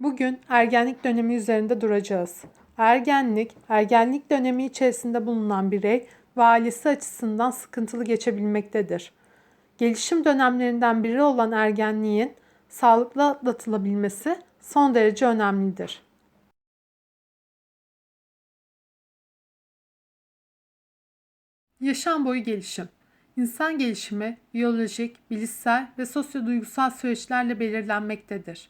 Bugün ergenlik dönemi üzerinde duracağız. Ergenlik, ergenlik dönemi içerisinde bulunan birey ve açısından sıkıntılı geçebilmektedir. Gelişim dönemlerinden biri olan ergenliğin sağlıklı atlatılabilmesi son derece önemlidir. Yaşam boyu gelişim. İnsan gelişimi biyolojik, bilişsel ve sosyoduygusal süreçlerle belirlenmektedir.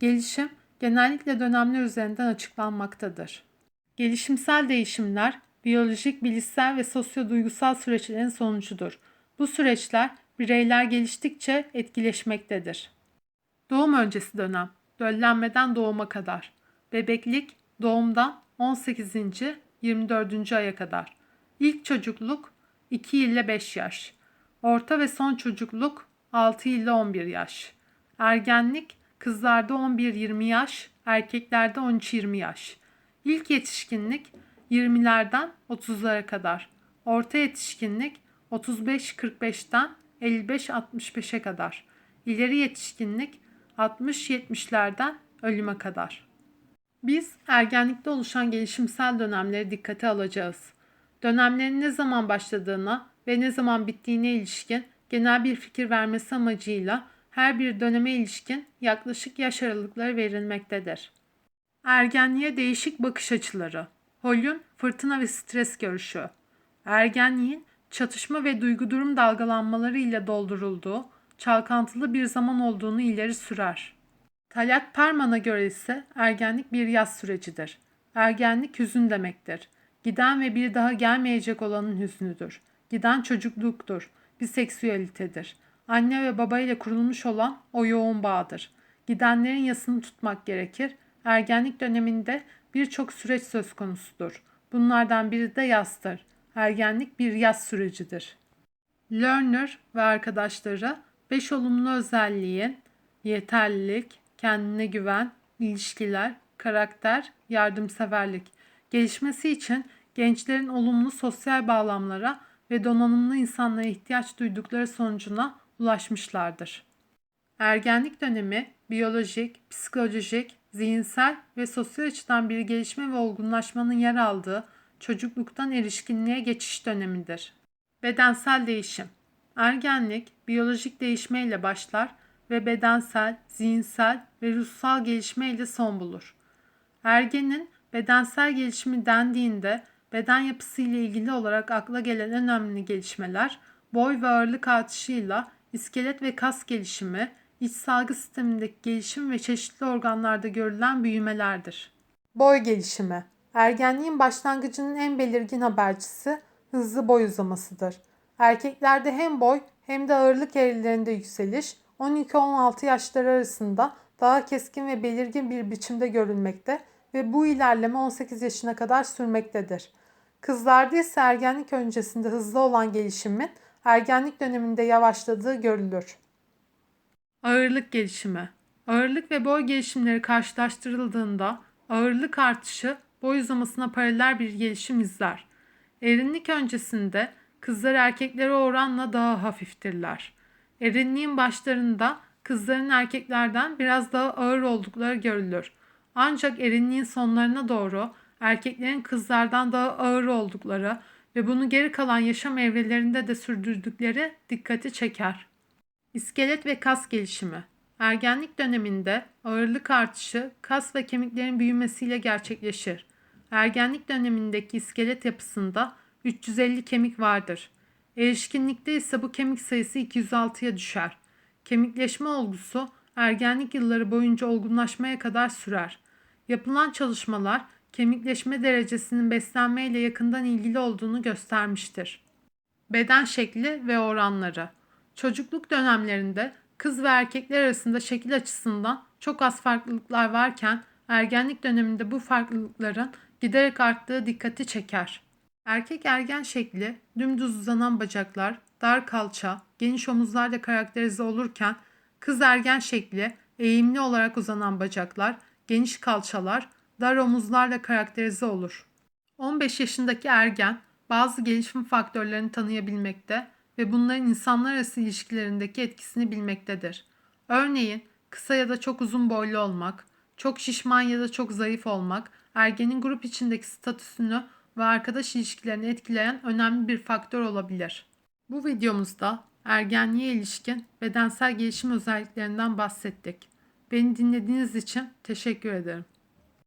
Gelişim genellikle dönemler üzerinden açıklanmaktadır. Gelişimsel değişimler biyolojik, bilişsel ve sosyoduygusal süreçlerin sonucudur. Bu süreçler bireyler geliştikçe etkileşmektedir. Doğum öncesi dönem, döllenmeden doğuma kadar. Bebeklik, doğumdan 18. 24. aya kadar. İlk çocukluk 2 ile 5 yaş. Orta ve son çocukluk 6 ile 11 yaş. Ergenlik kızlarda 11-20 yaş, erkeklerde 13-20 yaş. İlk yetişkinlik 20'lerden 30'lara kadar. Orta yetişkinlik 35-45'ten 55-65'e kadar. İleri yetişkinlik 60-70'lerden ölüme kadar. Biz ergenlikte oluşan gelişimsel dönemleri dikkate alacağız. Dönemlerin ne zaman başladığına ve ne zaman bittiğine ilişkin genel bir fikir vermesi amacıyla her bir döneme ilişkin yaklaşık yaş aralıkları verilmektedir. Ergenliğe değişik bakış açıları. Holl'ün fırtına ve stres görüşü. Ergenliğin çatışma ve duygu durum dalgalanmaları ile doldurulduğu, çalkantılı bir zaman olduğunu ileri sürer. Talat Perman'a göre ise ergenlik bir yaz sürecidir. Ergenlik hüzün demektir. Giden ve bir daha gelmeyecek olanın hüznüdür. Giden çocukluktur, biseksüelitedir. Anne ve baba ile kurulmuş olan o yoğun bağdır. Gidenlerin yasını tutmak gerekir. Ergenlik döneminde birçok süreç söz konusudur. Bunlardan biri de yazdır. Ergenlik bir yaz sürecidir. Lerner ve arkadaşları 5 olumlu özelliğin yeterlilik, kendine güven, ilişkiler, karakter, yardımseverlik gelişmesi için gençlerin olumlu sosyal bağlamlara ve donanımlı insanlara ihtiyaç duydukları sonucuna ulaşmışlardır. Ergenlik dönemi biyolojik, psikolojik, zihinsel ve sosyal açıdan bir gelişme ve olgunlaşmanın yer aldığı çocukluktan erişkinliğe geçiş dönemidir. Bedensel değişim Ergenlik biyolojik değişmeyle başlar ve bedensel, zihinsel ve ruhsal gelişmeyle son bulur. Ergenin bedensel gelişimi dendiğinde beden yapısı ile ilgili olarak akla gelen en önemli gelişmeler boy ve ağırlık artışıyla iskelet ve kas gelişimi, iç salgı sistemindeki gelişim ve çeşitli organlarda görülen büyümelerdir. Boy gelişimi Ergenliğin başlangıcının en belirgin habercisi hızlı boy uzamasıdır. Erkeklerde hem boy hem de ağırlık eğrilerinde yükseliş 12-16 yaşları arasında daha keskin ve belirgin bir biçimde görülmekte ve bu ilerleme 18 yaşına kadar sürmektedir. Kızlarda ise ergenlik öncesinde hızlı olan gelişimin ergenlik döneminde yavaşladığı görülür. Ağırlık gelişimi Ağırlık ve boy gelişimleri karşılaştırıldığında ağırlık artışı boy uzamasına paralel bir gelişim izler. Erinlik öncesinde kızlar erkeklere oranla daha hafiftirler. Erinliğin başlarında kızların erkeklerden biraz daha ağır oldukları görülür. Ancak erinliğin sonlarına doğru erkeklerin kızlardan daha ağır oldukları ve bunu geri kalan yaşam evrelerinde de sürdürdükleri dikkati çeker. İskelet ve kas gelişimi Ergenlik döneminde ağırlık artışı kas ve kemiklerin büyümesiyle gerçekleşir. Ergenlik dönemindeki iskelet yapısında 350 kemik vardır. Erişkinlikte ise bu kemik sayısı 206'ya düşer. Kemikleşme olgusu ergenlik yılları boyunca olgunlaşmaya kadar sürer. Yapılan çalışmalar kemikleşme derecesinin beslenmeyle yakından ilgili olduğunu göstermiştir. Beden şekli ve oranları Çocukluk dönemlerinde kız ve erkekler arasında şekil açısından çok az farklılıklar varken ergenlik döneminde bu farklılıkların giderek arttığı dikkati çeker. Erkek ergen şekli dümdüz uzanan bacaklar, dar kalça, geniş omuzlarla karakterize olurken kız ergen şekli eğimli olarak uzanan bacaklar, geniş kalçalar, dar omuzlarla karakterize olur. 15 yaşındaki ergen bazı gelişim faktörlerini tanıyabilmekte ve bunların insanlar arası ilişkilerindeki etkisini bilmektedir. Örneğin kısa ya da çok uzun boylu olmak, Çok şişman ya da çok zayıf olmak, ergenin grup içindeki statüsünü ve arkadaş ilişkilerini etkileyen önemli bir faktör olabilir. Bu videomuzda ergenliğe ilişkin bedensel gelişim özelliklerinden bahsettik. Beni dinlediğiniz için teşekkür ederim.